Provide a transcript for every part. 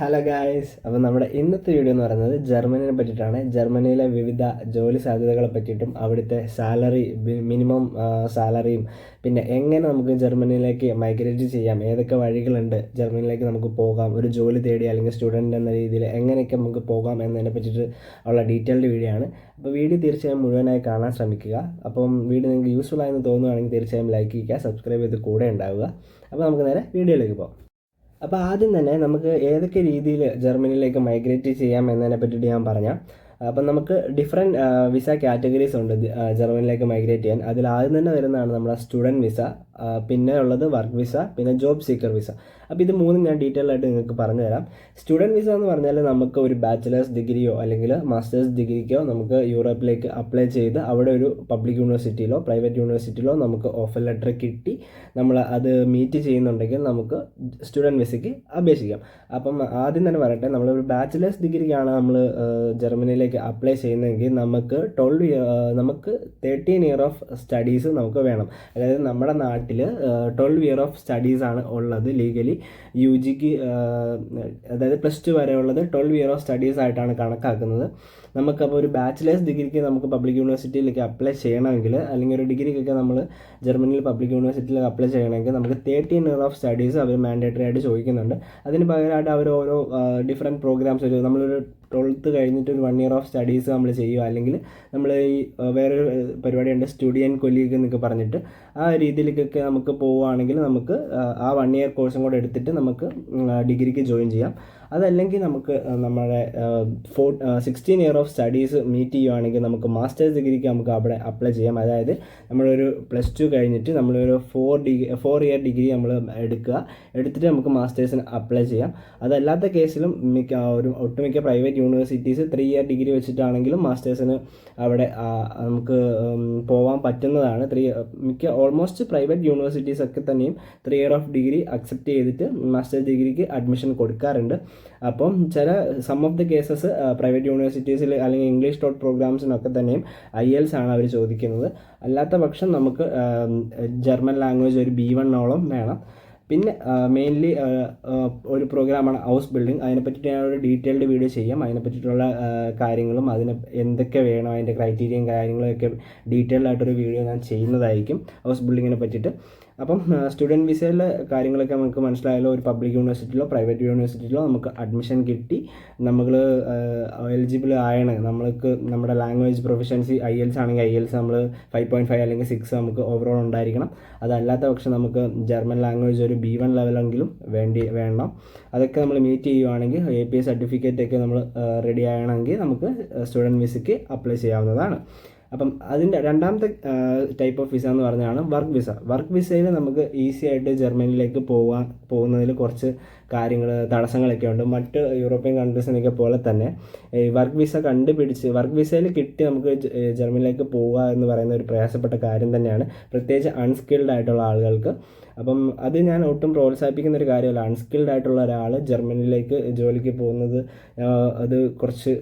Hello guys അപ്പോൾ നമ്മുടെ ഇന്നത്തെ വീഡിയോ എന്ന് പറയുന്നത് ജർമ്മനിനെ പറ്റിയിട്ടാണ്. ജർമ്മനിയിലെ വിവിധ ജോലി സാധ്യതകളെ പറ്റിയിട്ടും അവിടുത്തെ സാലറി മിനിമം സാലറിയും പിന്നെ എങ്ങനെ നമുക്ക് ജർമ്മനിയിലേക്ക് മൈഗ്രേറ്റ് ചെയ്യാം? ഏതൊക്കെ വഴികളുണ്ട് ജർമ്മനിയിലേക്ക് നമുക്ക് പോകാം? ഒരു ജോലി തേടി അല്ലെങ്കിൽ സ്റ്റുഡന്റ് എന്ന രീതിയിൽ എങ്ങനെയൊക്കെ നമുക്ക് പോകാം എന്നതിനെ പറ്റിയിട്ട് ഉള്ള ഡീറ്റെയിൽഡ് വീഡിയോ ആണ്. അപ്പോൾ വീഡിയോ തീർച്ചയായും മുഴുവനായി കാണാൻ ശ്രമിക്കുക. അപ്പം വീഡിയോ നിങ്ങൾക്ക് യൂസ്ഫുൾ ആയെന്ന് തോന്നുകയാണെങ്കിൽ തീർച്ചയായും ലൈക്ക് ചെയ്യുക സബ്സ്ക്രൈബ് ചെയ്ത് കൂടെ ഉണ്ടാവുക. അപ്പോൾ നമുക്ക് നേരെ വീഡിയോയിലേക്ക് പോകാം. അപ്പോൾ ആദ്യം തന്നെ നമുക്ക് ഏതൊക്കെ രീതിയിൽ ജർമ്മനിയിലേക്ക് മൈഗ്രേറ്റ് ചെയ്യാം എന്നതിനെ പറ്റിയിട്ട് ഞാൻ പറഞ്ഞാൽ അപ്പം നമുക്ക് ഡിഫറെന്റ് വിസ കാറ്റഗറീസ് ഉണ്ട് ജർമ്മനിയിലേക്ക് മൈഗ്രേറ്റ് ചെയ്യാൻ. അതിൽ ആദ്യം തന്നെ വരുന്നതാണ് നമ്മുടെ സ്റ്റുഡന്റ് വിസ പിന്നെ ഉള്ളത് വർക്ക് വിസ പിന്നെ ജോബ് സീക്കർ വിസ അപ്പോൾ ഇത് മൂന്നും ഞാൻ ഡീറ്റെയിൽ ആയിട്ട് നിങ്ങൾക്ക് പറഞ്ഞു തരാം സ്റ്റുഡന്റ് വിസ എന്ന് പറഞ്ഞാൽ നമുക്ക് ഒരു ബാച്ചിലേഴ്സ് ഡിഗ്രിയോ അല്ലെങ്കിൽ മാസ്റ്റേഴ്സ് ഡിഗ്രിക്കോ നമുക്ക് യൂറോപ്പിലേക്ക് അപ്ലൈ ചെയ്ത് അവിടെ ഒരു പബ്ലിക് യൂണിവേഴ്സിറ്റിയിലോ പ്രൈവറ്റ് യൂണിവേഴ്സിറ്റിയിലോ നമുക്ക് ഓഫർ ലെറ്റർ കിട്ടി. നമ്മൾ അത് മീറ്റ് ചെയ്യുന്നുണ്ടെങ്കിൽ നമുക്ക് സ്റ്റുഡന്റ് വിസയ്ക്ക് അപേക്ഷിക്കാം. അപ്പം ആദ്യം തന്നെ പറയട്ടെ നമ്മളൊരു ബാച്ചിലേഴ്സ് ഡിഗ്രിക്കാണ് നമ്മൾ ജർമ്മനിയിലേക്ക് അപ്ലൈ ചെയ്യുന്നതെങ്കിൽ നമുക്ക് ട്വൽവ് നമുക്ക് തേർട്ടീൻ ഇയർ ഓഫ് സ്റ്റഡീസ് നമുക്ക് വേണം. അതായത് നമ്മുടെ നാട്ടിൽ ട്വൽവ് ഇയർ ഓഫ് സ്റ്റഡീസ് ആണ് ഉള്ളത് ലീഗലി യു ജിക്ക് അതായത് പ്ലസ് ടു വരെയുള്ളത് ട്വൽവ് ഇയർ ഓഫ് സ്റ്റഡീസ് ആയിട്ടാണ് കണക്കാക്കുന്നത്. നമുക്കപ്പോൾ ഒരു ബാച്ചിലേഴ്സ് ഡിഗ്രിക്ക് നമുക്ക് പബ്ലിക് യൂണിവേഴ്സിറ്റിയിലേക്ക് അപ്ലൈ ചെയ്യണമെങ്കിൽ അല്ലെങ്കിൽ ഒരു ഡിഗ്രിക്കൊക്കെ നമ്മൾ ജർമ്മനിയിൽ പബ്ലിക് യൂണിവേഴ്സിറ്റിയിലേക്ക് അപ്ലൈ ചെയ്യണമെങ്കിൽ നമുക്ക് തേർട്ടീൻ ഇയർ ഓഫ് സ്റ്റഡീസ് അവർ മാൻഡേറ്ററി ആയിട്ട് ചോദിക്കുന്നുണ്ട്. അതിന് പകരമായിട്ട് അവർ ഓരോ ഡിഫറെന്റ് പ്രോഗ്രാംസ് ഒരു നമ്മളൊരു ട്വൽത്ത് കഴിഞ്ഞിട്ട് ഒരു വൺ ഇയർ ഓഫ് സ്റ്റഡീസ് നമ്മൾ ചെയ്യുക. അല്ലെങ്കിൽ നമ്മൾ ഈ വേറൊരു പരിപാടിയുണ്ട് സ്റ്റുഡിയൻ കൊലീഗ് എന്നൊക്കെ പറഞ്ഞിട്ട് ആ രീതിയിലേക്കൊക്കെ നമുക്ക് പോവുകയാണെങ്കിൽ നമുക്ക് ആ വൺ ഇയർ കോഴ്സും കൂടെ എടുത്തിട്ട് നമുക്ക് ഡിഗ്രിക്ക് ജോയിൻ ചെയ്യാം. അതല്ലെങ്കിൽ നമുക്ക് നമ്മുടെ four sixteen year of studies meet ചെയ്യുവാണെങ്കിൽ നമുക്ക് മാസ്റ്റേഴ്സ് ഡിഗ്രിക്ക് നമുക്ക് അവിടെ അപ്ലൈ ചെയ്യാം. അതായത് നമ്മളൊരു പ്ലസ് ടു കഴിഞ്ഞിട്ട് നമ്മളൊരു four degree four year degree നമ്മൾ എടുക്കുക. എടുത്തിട്ട് നമുക്ക് മാസ്റ്റേഴ്സിന് അപ്ലൈ ചെയ്യാം. അതല്ലാത്ത കേസിലും മിക്ക ഒരു ഒട്ടുമിക്ക private universities three year degree വെച്ചിട്ടാണെങ്കിലും മാസ്റ്റേഴ്സിന് അവിടെ നമുക്ക് പോകാൻ പറ്റുന്നതാണ്. ത്രീ മിക്ക ഓൾമോസ്റ്റ് പ്രൈവറ്റ് യൂണിവേഴ്സിറ്റീസ് ഒക്കെ തന്നെയും three year of degree accept ചെയ്തിട്ട് മാസ്റ്റേഴ്സ് ഡിഗ്രിക്ക് അഡ്മിഷൻ കൊടുക്കാറുണ്ട്. അപ്പം ചില some of the cases private യൂണിവേഴ്സിറ്റീസിൽ അല്ലെങ്കിൽ ഇംഗ്ലീഷ് ഡോട്ട് പ്രോഗ്രാംസിനൊക്കെ തന്നെയും ഐ എൽസ് ആണ് അവർ ചോദിക്കുന്നത്. അല്ലാത്ത പക്ഷം നമുക്ക് ജർമ്മൻ ലാംഗ്വേജ് ഒരു ബി വണ്ണോളം വേണം. പിന്നെ മെയിൻലി ഒരു പ്രോഗ്രാമാണ് ഹൗസ് ബിൽഡിംഗ് അതിനെ പറ്റിയിട്ട് ഞാൻ ഒരു ഡീറ്റെയിൽഡ് വീഡിയോ ചെയ്യാം. അതിനെ പറ്റിയിട്ടുള്ള കാര്യങ്ങളും അതിന് എന്തൊക്കെ വേണം അതിന്റെ ക്രൈറ്റീരിയയും കാര്യങ്ങളൊക്കെ ഡീറ്റെയിൽഡ് ആയിട്ടൊരു വീഡിയോ ഞാൻ ചെയ്യുന്നതായിരിക്കും ഹൗസ് ബിൽഡിങ്ങിനെ പറ്റിയിട്ട്. അപ്പം സ്റ്റുഡന്റ് വിസയിലെ കാര്യങ്ങളൊക്കെ നമുക്ക് മനസ്സിലായാലോ ഒരു പബ്ലിക് യൂണിവേഴ്സിറ്റിയിലോ പ്രൈവറ്റ് യൂണിവേഴ്സിറ്റിയിലോ നമുക്ക് അഡ്മിഷൻ കിട്ടി. നമ്മൾ എലിജിബിൾ ആയാണ്. നമ്മൾക്ക് നമ്മുടെ ലാംഗ്വേജ് പ്രൊഫഷൻസി ഐ എൽസ് ആണെങ്കിൽ ഐ എൽസ് നമ്മൾ ഫൈവ് പോയിന്റ് ഫൈവ് അല്ലെങ്കിൽ സിക്സ് നമുക്ക് ഓവറോൾ ഉണ്ടായിരിക്കണം. അതല്ലാത്ത പക്ഷം നമുക്ക് ജർമ്മൻ ലാംഗ്വേജ് ഒരു ബി വൺ ലെവലെങ്കിലും വേണ്ടി വേണം. അതൊക്കെ നമ്മൾ മീറ്റ് ചെയ്യുവാണെങ്കിൽ എ പി എസ് സർട്ടിഫിക്കറ്റ് ഒക്കെ നമ്മൾ റെഡി ആയണമെങ്കിൽ നമുക്ക് സ്റ്റുഡന്റ് വിസയ്ക്ക് അപ്ലൈ ചെയ്യാവുന്നതാണ്. അപ്പം അതിന്റെ രണ്ടാമത്തെ ടൈപ്പ് ഓഫ് വിസ എന്ന് പറഞ്ഞതാണ് വർക്ക് വിസ വർക്ക് വിസയിൽ നമുക്ക് ഈസി ആയിട്ട് ജർമ്മനിയിലേക്ക് പോകാൻ പോകുന്നതിൽ കുറച്ച് കാര്യങ്ങൾ തടസ്സങ്ങളൊക്കെ ഉണ്ട്. മറ്റ് യൂറോപ്യൻ കൺട്രീസിനൊക്കെ പോലെ തന്നെ ഈ വർക്ക് വിസ കണ്ടുപിടിച്ച് വർക്ക് വിസയിൽ കിട്ടി നമുക്ക് ജർമ്മനിയിലേക്ക് പോവുക എന്ന് പറയുന്ന ഒരു പ്രയാസപ്പെട്ട കാര്യം തന്നെയാണ് പ്രത്യേകിച്ച് അൺസ്കിൽഡ് ആയിട്ടുള്ള ആളുകൾക്ക്. അപ്പം അത് ഞാൻ ഒട്ടും പ്രോത്സാഹിപ്പിക്കുന്ന ഒരു കാര്യമല്ല. അൺസ്കിൽഡ് ആയിട്ടുള്ള ഒരാൾ ജർമ്മനിയിലേക്ക് ജോലിക്ക് പോകുന്നത് അത് കുറച്ച്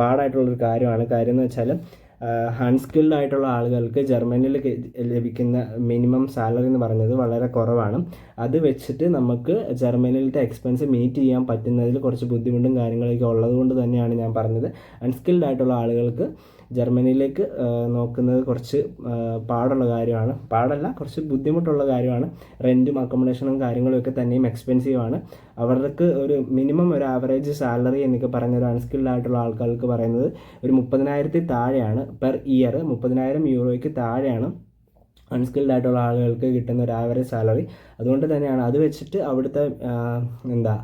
പാടായിട്ടുള്ളൊരു കാര്യമാണ്. കാര്യം എന്ന് വെച്ചാൽ അൺസ്കിൽഡ് ആയിട്ടുള്ള ആളുകൾക്ക് ജർമ്മനിയിൽ ലഭിക്കുന്ന മിനിമം സാലറി എന്ന് പറയുന്നത് വളരെ കുറവാണ്. അത് വെച്ചിട്ട് നമുക്ക് ജർമ്മനിയിലത്തെ എക്സ്പെൻസ് മീറ്റ് ചെയ്യാൻ പറ്റുന്നതിൽ കുറച്ച് ബുദ്ധിമുട്ടും കാര്യങ്ങളൊക്കെ ഉള്ളത് കൊണ്ട് തന്നെയാണ് ഞാൻ പറഞ്ഞത്. അൺസ്കിൽഡ് ആയിട്ടുള്ള ആളുകൾക്ക് ജർമ്മനിയിലേക്ക് നോക്കുന്നത് കുറച്ച് പാടുള്ള കാര്യമാണ്. പാടല്ല കുറച്ച് ബുദ്ധിമുട്ടുള്ള കാര്യമാണ്. റെന്റും അക്കോമഡേഷനും കാര്യങ്ങളും ഒക്കെ തന്നെയും എക്സ്പെൻസീവ് ആണ്. അവർക്ക് ഒരു മിനിമം ഒരു ആവറേജ് സാലറി എന്നൊക്കെ പറഞ്ഞ ഒരു അൺസ്കിൽഡ് ആയിട്ടുള്ള ആൾക്കാർക്ക് പറയുന്നത് ഒരു മുപ്പതിനായിരത്തിൽ താഴെയാണ് പെർ ഇയർ മുപ്പതിനായിരം യൂറോയ്ക്ക് താഴെയാണ് അൺസ്കിൽഡ് ആയിട്ടുള്ള ആളുകൾക്ക് കിട്ടുന്ന ഒരു ആവറേജ് സാലറി അതുകൊണ്ട് തന്നെയാണ് അത് വെച്ചിട്ട് അവിടുത്തെ എന്താ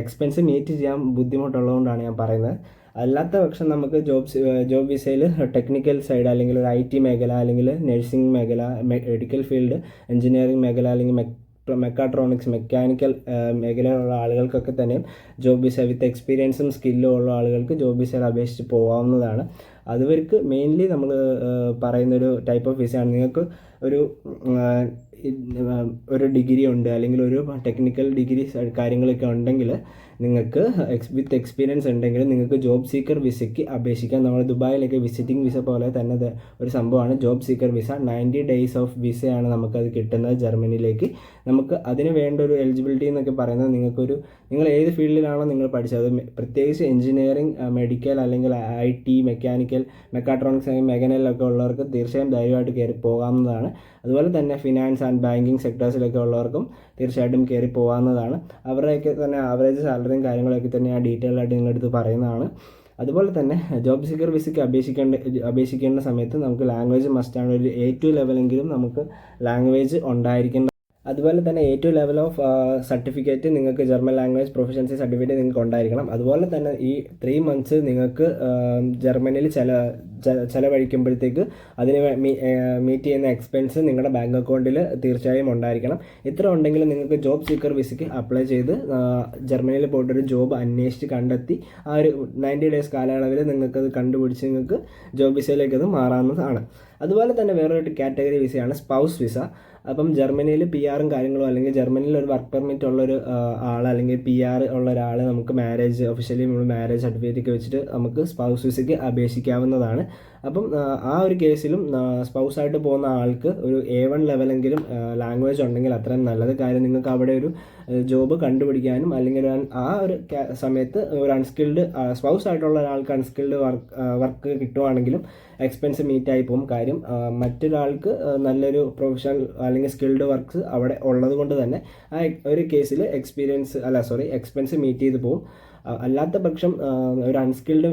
എക്സ്പെൻസ് മീറ്റ് ചെയ്യാൻ ബുദ്ധിമുട്ടുള്ളതുകൊണ്ടാണ് ഞാൻ പറയുന്നത്. അല്ലാത്ത പക്ഷം നമുക്ക് ജോബ് ജോബ് വിസയിൽ ടെക്നിക്കൽ സൈഡ് അല്ലെങ്കിൽ ഒരു ഐ ടി മേഖല അല്ലെങ്കിൽ നഴ്സിംഗ് മേഖല മെഡിക്കൽ ഫീൽഡ് എഞ്ചിനീയറിംഗ് മേഖല അല്ലെങ്കിൽ മെക്കാട്രോണിക്സ് മെക്കാനിക്കൽ മേഖലയിലുള്ള ആളുകൾക്കൊക്കെ തന്നെ ജോബ് വിസ വിത്ത് എക്സ്പീരിയൻസും സ്കില്ലും ഉള്ള ആളുകൾക്ക് ജോബ് വിസയിൽ അപേക്ഷിച്ച് പോകാവുന്നതാണ്. അതുവർക്ക് മെയിൻലി നമ്മൾ പറയുന്നൊരു ടൈപ്പ് ഓഫ് വിസയാണ് നിങ്ങൾക്ക് ഒരു ഒരു ഡിഗ്രി ഉണ്ട് അല്ലെങ്കിൽ ഒരു ടെക്നിക്കൽ ഡിഗ്രി കാര്യങ്ങളൊക്കെ ഉണ്ടെങ്കിൽ നിങ്ങൾക്ക് എക്സ് വിത്ത് എക്സ്പീരിയൻസ് ഉണ്ടെങ്കിൽ നിങ്ങൾക്ക് ജോബ് സീക്കർ വിസയ്ക്ക് അപേക്ഷിക്കാം. നമ്മൾ ദുബായിലേക്ക് വിസിറ്റിംഗ് വിസ പോലെ തന്നെ ഒരു സംഭവമാണ്. Job seeker visa ninety days of വിസയാണ് നമുക്കത് കിട്ടുന്നത് ജർമ്മനിയിലേക്ക്. നമുക്ക് അതിന് വേണ്ട ഒരു എലിജിബിലിറ്റി എന്നൊക്കെ പറയുന്നത് നിങ്ങൾക്കൊരു നിങ്ങൾ ഏത് ഫീൽഡിലാണോ നിങ്ങൾ പഠിച്ചത്. പ്രത്യേകിച്ച് എഞ്ചിനീയറിംഗ് മെഡിക്കൽ അല്ലെങ്കിൽ ഐ ടി മെക്കാനിക്കൽ മെക്കാട്രോണിക്സ് മെക്കാനിക്കലൊക്കെ ഉള്ളവർക്ക് തീർച്ചയായും ധൈര്യമായിട്ട് കയറി പോകാവുന്നതാണ്. അതുപോലെ തന്നെ ഫിനാൻസ് ആൻഡ് ബാങ്കിങ് സെക്ടേഴ്സിലൊക്കെ ഉള്ളവർക്കും തീർച്ചയായിട്ടും കയറി പോകാവുന്നതാണ് അവരുടെയൊക്കെ തന്നെ ആവറേജ് സാലറിയും കാര്യങ്ങളൊക്കെ തന്നെ ആ ഡീറ്റെയിൽ ആയിട്ട് നിങ്ങളുടെ അടുത്ത് പറയുന്നതാണ്. അതുപോലെ തന്നെ ജോബ് സീക്കർ വിസയ്ക്ക് അപേക്ഷിക്കേണ്ട അപേക്ഷിക്കേണ്ട സമയത്ത് നമുക്ക് ലാംഗ്വേജ് മസ്റ്റാണ് ഒരു എ ടു ലെവലെങ്കിലും നമുക്ക് ലാംഗ്വേജ് ഉണ്ടായിരിക്കേണ്ട അതുപോലെ തന്നെ A two level of certificate നിങ്ങൾക്ക് ജർമ്മൻ ലാംഗ്വേജ് പ്രൊഫഷൻസി സർട്ടിഫിക്കറ്റ് നിങ്ങൾക്ക് ഉണ്ടായിരിക്കണം അതുപോലെ തന്നെ ഈ ത്രീ മന്ത്സ് നിങ്ങൾക്ക് ജർമ്മനിയിൽ ചില ചിലവഴിക്കുമ്പോഴത്തേക്ക് അതിന് മീറ്റ് ചെയ്യുന്ന എക്സ്പെൻസ് നിങ്ങളുടെ ബാങ്ക് അക്കൗണ്ടിൽ തീർച്ചയായും ഉണ്ടായിരിക്കണം. ഇത്ര ഉണ്ടെങ്കിൽ നിങ്ങൾക്ക് ജോബ് സീക്കർ വിസയ്ക്ക് അപ്ലൈ ചെയ്ത് ജർമ്മനിയിൽ പോയിട്ടൊരു ജോബ് അന്വേഷിച്ച് കണ്ടെത്തി ആ ഒരു നയന്റി ഡേയ്സ് കാലയളവിൽ നിങ്ങൾക്കത് കണ്ടുപിടിച്ച് നിങ്ങൾക്ക് ജോബ് വിസയിലേക്ക് അത് മാറാവുന്നതാണ്. അതുപോലെ തന്നെ വേറൊരു കാറ്റഗറി വിസയാണ് സ്പൗസ് വിസ അപ്പം ജർമ്മനിയിൽ പി ആറും കാര്യങ്ങളും അല്ലെങ്കിൽ ജർമ്മനിയിൽ ഒരു വർക്ക് പെർമിറ്റ് ഉള്ളൊരു ആൾ അല്ലെങ്കിൽ പി ആർ ഉള്ള ഒരാൾ നമുക്ക് മാരേജ് ഒഫീഷ്യലി നമ്മൾ മാരേജ് സർട്ടിഫിക്കറ്റ് ഒക്കെ വെച്ചിട്ട് നമുക്ക് സ്പൗസ് വിസയ്ക്ക് അപേക്ഷിക്കാവുന്നതാണ്. അപ്പം ആ, ഒരു കേസിലും സ്പൗസായിട്ട് പോകുന്ന ആൾക്ക് ഒരു എ വൺ ലെവലെങ്കിലും ലാംഗ്വേജ് ഉണ്ടെങ്കിൽ അത്രയും നല്ലത്. കാര്യം നിങ്ങൾക്ക് അവിടെ ഒരു ജോബ് കണ്ടുപിടിക്കാനും അല്ലെങ്കിൽ ആ ഒരു സമയത്ത് ഒരു അൺസ്കിൽഡ് സ്പൗസ് ആയിട്ടുള്ള ഒരാൾക്ക് അൺസ്കിൽഡ് വർക്ക് വർക്ക് കിട്ടുവാണെങ്കിലും എക്സ്പെൻസ് മീറ്റ് ആയി പോകും. കാര്യം മറ്റൊരാൾക്ക് നല്ലൊരു പ്രൊഫഷണൽ അല്ലെങ്കിൽ സ്കിൽഡ് വർക്ക്സ് അവിടെ ഉള്ളത് കൊണ്ട് തന്നെ ആ ഒരു കേസിൽ എക്സ്പീരിയൻസ് അല്ല സോറി എക്സ്പെൻസ് മീറ്റ് ചെയ്ത് പോകും. അല്ലാത്ത പക്ഷം ഒരു അൺസ്കിൽഡ്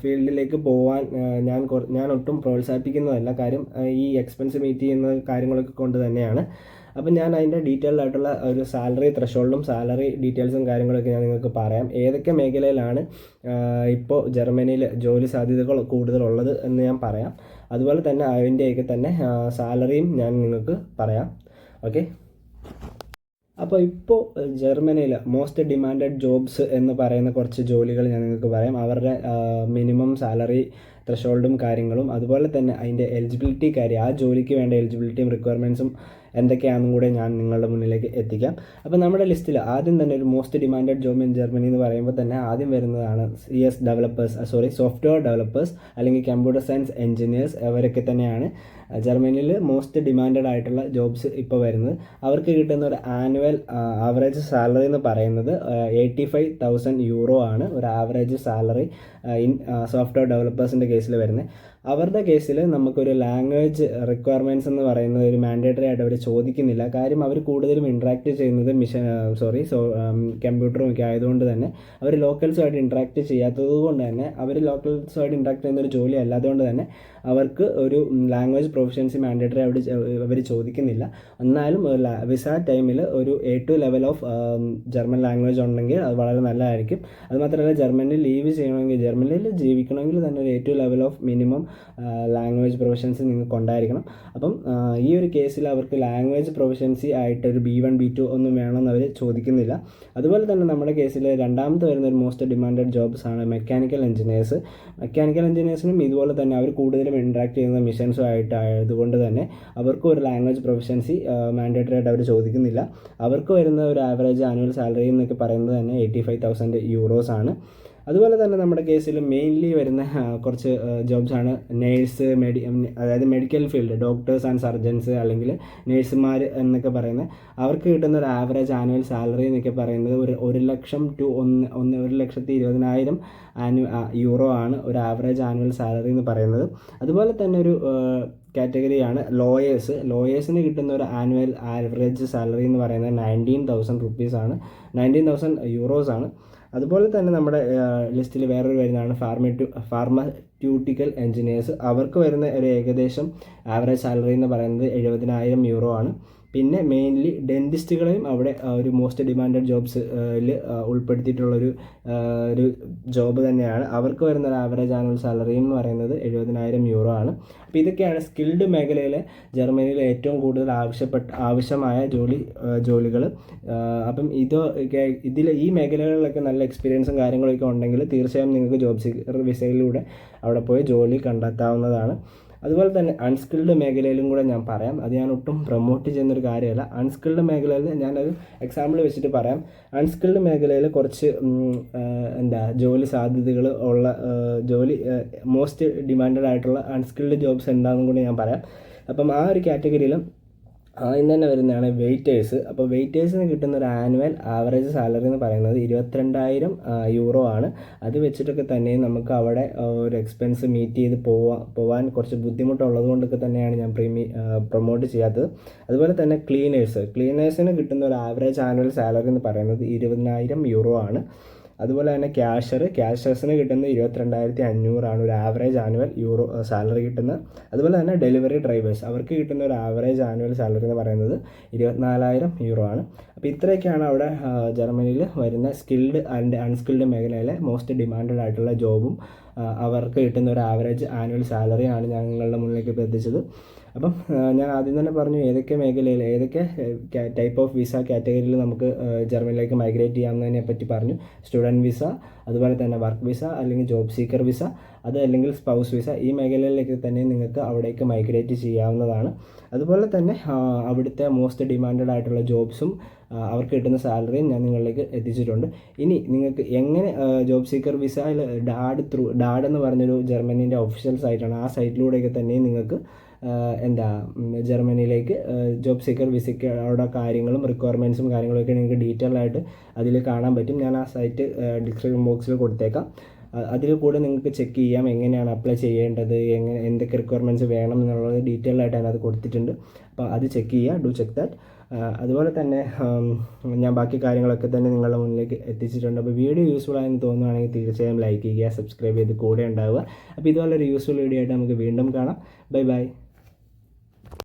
ഫീൽഡിലേക്ക് പോകാൻ ഞാൻ ഞാൻ ഒട്ടും പ്രോത്സാഹിപ്പിക്കുന്നതല്ല. കാര്യം ഈ എക്സ്പെൻസ് മീറ്റ് ചെയ്യുന്ന കാര്യങ്ങളൊക്കെ കൊണ്ട് തന്നെയാണ്. അപ്പം ഞാൻ അതിന്റെ ഡീറ്റെയിൽഡ് ആയിട്ടുള്ള ഒരു സാലറി ത്രഷോൾഡും സാലറി ഡീറ്റെയിൽസും കാര്യങ്ങളൊക്കെ ഞാൻ നിങ്ങൾക്ക് പറയാം. ഏതൊക്കെ മേഖലയിലാണ് ഇപ്പോൾ ജർമ്മനിയിൽ ജോലി സാധ്യതകൾ കൂടുതലുള്ളത് എന്ന് ഞാൻ പറയാം. അതുപോലെ തന്നെ അതിന്റെയൊക്കെ തന്നെ സാലറിയും ഞാൻ നിങ്ങൾക്ക് പറയാം. ഓക്കെ അപ്പോൾ ഇപ്പോൾ ജർമ്മനിയിൽ മോസ്റ്റ് ഡിമാൻഡഡ് ജോബ്സ് എന്ന് പറയുന്ന കുറച്ച് ജോലികൾ ഞാൻ നിങ്ങൾക്ക് പറയാം. അവരുടെ മിനിമം സാലറി ത്രഷോൾഡും കാര്യങ്ങളും അതുപോലെ തന്നെ അതിന്റെ എലിജിബിലിറ്റി കാര്യം ആ ജോലിക്ക് വേണ്ട എലിജിബിലിറ്റിയും റിക്വയർമെന്റ്സും എന്തൊക്കെയാണെന്നും കൂടെ ഞാൻ നിങ്ങളുടെ മുന്നിലേക്ക് എത്തിക്കാം. അപ്പോൾ നമ്മുടെ ലിസ്റ്റിൽ ആദ്യം തന്നെ ഒരു most demanded job in Germany എന്ന് പറയുമ്പോൾ തന്നെ ആദ്യം വരുന്നതാണ് C S developers sorry software developers അല്ലെങ്കിൽ കമ്പ്യൂട്ടർ സയൻസ് എഞ്ചിനീയേഴ്സ് അവരൊക്കെ തന്നെയാണ്. ജർമ്മനിയിൽ മോസ്റ്റ് ഡിമാൻഡഡ് ആയിട്ടുള്ള ജോബ്സ് ഇപ്പോൾ വരുന്നത്. അവർക്ക് കിട്ടുന്ന ഒരു ആനുവൽ ആവറേജ് സാലറി എന്ന് പറയുന്നത് എയ്റ്റി ഫൈവ് തൗസൻഡ് യൂറോ ആണ് ഒരു ആവറേജ് സാലറി ഇൻ സോഫ്റ്റ്വെയർ ഡെവലപ്പേഴ്സിന്റെ കേസിൽ വരുന്നത്. അവരുടെ കേസിൽ നമുക്കൊരു ലാംഗ്വേജ് റിക്വയർമെന്റ്സ് എന്ന് പറയുന്നത് ഒരു മാൻഡേറ്ററി ആയിട്ട് അവർ ചോദിക്കുന്നില്ല. കാര്യം അവർ കൂടുതലും ഇൻട്രാക്ട് ചെയ്യുന്നത് മിഷൻ സോറി സോ കമ്പ്യൂട്ടറും ഒക്കെ ആയതുകൊണ്ട് തന്നെ അവർ ലോക്കൽസുമായിട്ട് ഇൻട്രാക്ട് ചെയ്യാത്തത് കൊണ്ട് തന്നെ അവർ ലോക്കൽസുമായിട്ട് ഇൻട്രാക്ട് ചെയ്യുന്ന ഒരു ജോലി അല്ലാത്തതുകൊണ്ട് തന്നെ അവർക്ക് ഒരു ലാംഗ്വേജ് പ്രൊഫഷൻസി മാൻഡേറ്ററി അവിടെ അവർ ചോദിക്കുന്നില്ല. എന്നാലും വിസ ടൈമിൽ ഒരു A two level of German language ഉണ്ടെങ്കിൽ അത് വളരെ നല്ലതായിരിക്കും. അതുമാത്രമല്ല ജർമ്മനിൽ ലീവ് ചെയ്യണമെങ്കിൽ ജർമ്മനിയിൽ ജീവിക്കണമെങ്കിൽ തന്നെ ഒരു A two level of minimum language proficiency നിങ്ങൾക്ക് ഉണ്ടായിരിക്കണം അപ്പം ഈ ഒരു കേസിൽ അവർക്ക് ലാംഗ്വേജ് പ്രൊഫഷൻസി ആയിട്ട് ഒരു ബി വൺ ബി ടു ഒന്നും വേണമെന്ന് അവർ ചോദിക്കുന്നില്ല. അതുപോലെ തന്നെ നമ്മുടെ കേസിൽ രണ്ടാമത്തെ വരുന്ന ഒരു മോസ്റ്റ് ഡിമാൻഡഡ് ജോബ്സ് ആണ് മെക്കാനിക്കൽ എഞ്ചിനീയേഴ്സ് മെക്കാനിക്കൽ എഞ്ചിനീയേഴ്സിനും ഇതുപോലെ തന്നെ അവർ കൂടുതലും ഇൻട്രാക്ട് ചെയ്യുന്ന മിഷൻസും ആയിട്ട് ആയതുകൊണ്ട് തന്നെ അവർക്കും ഒരു ലാംഗ്വേജ് പ്രൊഫഷൻസി മാൻഡേറ്ററി ആയിട്ട് അവർ ചോദിക്കുന്നില്ല. അവർക്ക് വരുന്ന ഒരു ആവറേജ് ആനുവൽ സാലറി എന്നൊക്കെ പറയുന്നത് തന്നെ എയ്റ്റി ഫൈവ് തൗസൻഡ് യൂറോസ് ആണ്. അതുപോലെ തന്നെ നമ്മുടെ കേസിൽ മെയിൻലി വരുന്ന കുറച്ച് ജോബ്സാണ് നേഴ്സ് മെഡി അതായത് medical field doctors and surgeons അല്ലെങ്കിൽ നേഴ്സുമാർ എന്നൊക്കെ പറയുന്നത് അവർക്ക് കിട്ടുന്ന ഒരു ആവറേജ് ആനുവൽ സാലറി എന്നൊക്കെ പറയുന്നത് ഒരു ഒരു ലക്ഷം ടു ഒന്ന് ഒന്ന് ഒരു ലക്ഷത്തി ഇരുപതിനായിരം ആനു യൂറോ ആണ് ഒരു ആവറേജ് ആനുവൽ സാലറി എന്ന് പറയുന്നത്. അതുപോലെ തന്നെ ഒരു കാറ്റഗറിയാണ് ലോയേഴ്സ് ലോയേഴ്സിന് കിട്ടുന്ന ഒരു ആനുവൽ ആവറേജ് സാലറി എന്ന് പറയുന്നത് നയന്റീൻ തൗസൻഡ് റുപ്പീസാണ് നയന്റീൻ തൗസൻഡ് യൂറോസ് ആണ്. അതുപോലെ തന്നെ നമ്മുടെ ലിസ്റ്റിൽ വേറൊരു വരുന്നതാണ് ഫാർമേറ്റു ഫാർമസ്യൂട്ടിക്കൽ എഞ്ചിനീയേഴ്സ് അവർക്ക് വരുന്ന ഒരു ഏകദേശം ആവറേജ് സാലറി എന്ന് പറയുന്നത് എഴുപതിനായിരം യൂറോ ആണ്. പിന്നെ മെയിൻലി ഡെന്റിസ്റ്റുകളെയും അവിടെ ഒരു മോസ്റ്റ് ഡിമാൻഡഡ് ജോബ്സ് ഉൾപ്പെടുത്തിയിട്ടുള്ളൊരു ഒരു ജോബ് തന്നെയാണ്. അവർക്ക് വരുന്ന ഒരു ആവറേജ് ആനുവൽ സാലറി എന്ന് പറയുന്നത് എഴുപതിനായിരം യൂറോ ആണ്. അപ്പോൾ ഇതൊക്കെയാണ് സ്കിൽഡ് മേഖലയിലെ ജർമ്മനിയിൽ ഏറ്റവും കൂടുതൽ ആവശ്യപ്പെട്ട ആവശ്യമായ ജോലി ജോലികൾ അപ്പം ഇതൊക്കെ ഇതിൽ ഈ മേഖലകളിലൊക്കെ നല്ല എക്സ്പീരിയൻസും കാര്യങ്ങളൊക്കെ ഉണ്ടെങ്കിൽ തീർച്ചയായും നിങ്ങൾക്ക് ജോബ് സീക്കർ വിസയിലൂടെ അവിടെ പോയി ജോലി കണ്ടെത്താവുന്നതാണ്. അതുപോലെ തന്നെ അൺസ്കിൽഡ് മേഖലയിലും കൂടെ ഞാൻ പറയാം. അത് ഞാൻ ഒട്ടും പ്രൊമോട്ട് ചെയ്യുന്നൊരു കാര്യമല്ല. അൺസ്കിൽഡ് മേഖലയിൽ ഞാനൊരു എക്സാമ്പിൾ വെച്ചിട്ട് പറയാം. അൺസ്കിൽഡ് മേഖലയിൽ കുറച്ച് എന്താ ജോലി സാധ്യതകൾ ഉള്ള ജോലി മോസ്റ്റ് ഡിമാൻഡഡ് ആയിട്ടുള്ള അൺസ്കിൽഡ് ജോബ്സ് എന്താണെന്നും കൂടി ഞാൻ പറയാം. അപ്പം ആ ഒരു കാറ്റഗറിയിലും ആദ്യം തന്നെ വരുന്നതാണ് വെയിറ്റേഴ്സ് അപ്പോൾ വെയിറ്റേഴ്സിന് കിട്ടുന്ന ഒരു ആനുവൽ ആവറേജ് സാലറി എന്ന് പറയുന്നത് ഇരുപത്തിരണ്ടായിരം യൂറോ ആണ്. അത് വെച്ചിട്ടൊക്കെ തന്നെ നമുക്ക് അവിടെ ഒരു എക്സ്പെൻസ് മീറ്റ് ചെയ്ത് പോവാൻ പോവാൻ കുറച്ച് ബുദ്ധിമുട്ടുള്ളത് കൊണ്ടൊക്കെ തന്നെയാണ് ഞാൻ പ്രീമി പ്രൊമോട്ട് ചെയ്യാത്തത്. അതുപോലെ തന്നെ ക്ലീനേഴ്സ് ക്ലീനേഴ്സിന് കിട്ടുന്ന ഒരു ആവറേജ് ആനുവൽ സാലറി എന്ന് പറയുന്നത് ഇരുപതിനായിരം യൂറോ ആണ്. അതുപോലെ തന്നെ ക്യാഷർ ക്യാഷേഴ്സിന് കിട്ടുന്ന ഇരുപത്തിരണ്ടായിരത്തി അഞ്ഞൂറാണ് ഒരു ആവറേജ് ആനുവൽ യൂറോ സാലറി കിട്ടുന്നത് അതുപോലെ തന്നെ ഡെലിവറി ഡ്രൈവേഴ്സ് അവർക്ക് കിട്ടുന്ന ഒരു ആവറേജ് ആനുവൽ സാലറി എന്ന് പറയുന്നത് ഇരുപത്തിനാലായിരം യൂറോ ആണ്. അപ്പോൾ ഇത്രയൊക്കെയാണ് അവിടെ ജർമ്മനിയിൽ വരുന്ന സ്കിൽഡ് ആൻഡ് അൺസ്കിൽഡ് മേഖലയിലെ മോസ്റ്റ് ഡിമാൻഡഡ് ആയിട്ടുള്ള ജോബും അവർക്ക് കിട്ടുന്ന ഒരു ആവറേജ് ആനുവൽ സാലറിയാണ് ഞാൻ നിങ്ങളുടെ മുന്നിലേക്ക് ഇപ്പോൾ അപ്പം ഞാൻ ആദ്യം തന്നെ പറഞ്ഞു ഏതൊക്കെ മേഖലയിൽ ഏതൊക്കെ ടൈപ്പ് ഓഫ് വിസ കാറ്റഗറിയിൽ നമുക്ക് ജർമ്മനിയിലേക്ക് മൈഗ്രേറ്റ് ചെയ്യാമെന്നതിനെ പറ്റി പറഞ്ഞു. സ്റ്റുഡന്റ് വിസ അതുപോലെ തന്നെ വർക്ക് വിസ അല്ലെങ്കിൽ ജോബ് സീക്കർ വിസ അത് അല്ലെങ്കിൽ സ്പൗസ് വിസ ഈ മേഖലയിലേക്ക് തന്നെ നിങ്ങൾക്ക് അവിടേക്ക് മൈഗ്രേറ്റ് ചെയ്യാവുന്നതാണ്. അതുപോലെ തന്നെ അവിടുത്തെ മോസ്റ്റ് ഡിമാൻഡഡ് ആയിട്ടുള്ള ജോബ്സും അവർക്ക് കിട്ടുന്ന സാലറിയും ഞാൻ നിങ്ങളിലേക്ക് എത്തിച്ചിട്ടുണ്ട്. ഇനി നിങ്ങൾക്ക് എങ്ങനെ ജോബ് സീക്കർ വിസയിൽ ഡാഡ് ത്രൂ ഡാഡ് എന്ന് പറഞ്ഞൊരു ജർമ്മനീന്റെ ഒഫീഷ്യൽ സൈറ്റാണ് ആ സൈറ്റിലൂടെയൊക്കെ തന്നെ നിങ്ങൾക്ക് എന്താ ജർമ്മനിയിലേക്ക് ജോബ് സീക്കർ വിസയ്ക്ക് അവിടെ കാര്യങ്ങളും റിക്വയർമെന്റ്സും കാര്യങ്ങളൊക്കെ നിങ്ങൾക്ക് ഡീറ്റെയിൽ ആയിട്ട് അതിൽ കാണാൻ പറ്റും. ഞാൻ ആ സൈറ്റ് ഡിസ്ക്രിപ്ഷൻ ബോക്സിൽ കൊടുത്തേക്കാം. അതിൽ കൂടെ നിങ്ങൾക്ക് ചെക്ക് ചെയ്യാം എങ്ങനെയാണ് അപ്ലൈ ചെയ്യേണ്ടത് എങ്ങനെ എന്തൊക്കെ റിക്വയർമെന്റ്സ് വേണം എന്നുള്ളത് ഡീറ്റെയിൽ ആയിട്ട് അതിനകത്ത് കൊടുത്തിട്ടുണ്ട്. അപ്പോൾ അത് ചെക്ക് ചെയ്യുക ഡു ചെക്ക് ദാറ്റ് അതുപോലെ തന്നെ ഞാൻ ബാക്കി കാര്യങ്ങളൊക്കെ തന്നെ നിങ്ങളുടെ മുന്നിലേക്ക് എത്തിച്ചിട്ടുണ്ട്. അപ്പോൾ വീഡിയോ യൂസ്ഫുൾ ആയെന്ന് തോന്നുകയാണെങ്കിൽ തീർച്ചയായും ലൈക്ക് ചെയ്യുക സബ്സ്ക്രൈബ് ചെയ്ത് കൂടെ ഉണ്ടാവുക. അപ്പോൾ ഇതുപോലൊരു യൂസ്ഫുൾ വീഡിയോ ആയിട്ട് നമുക്ക് വീണ്ടും കാണാം. Bye bye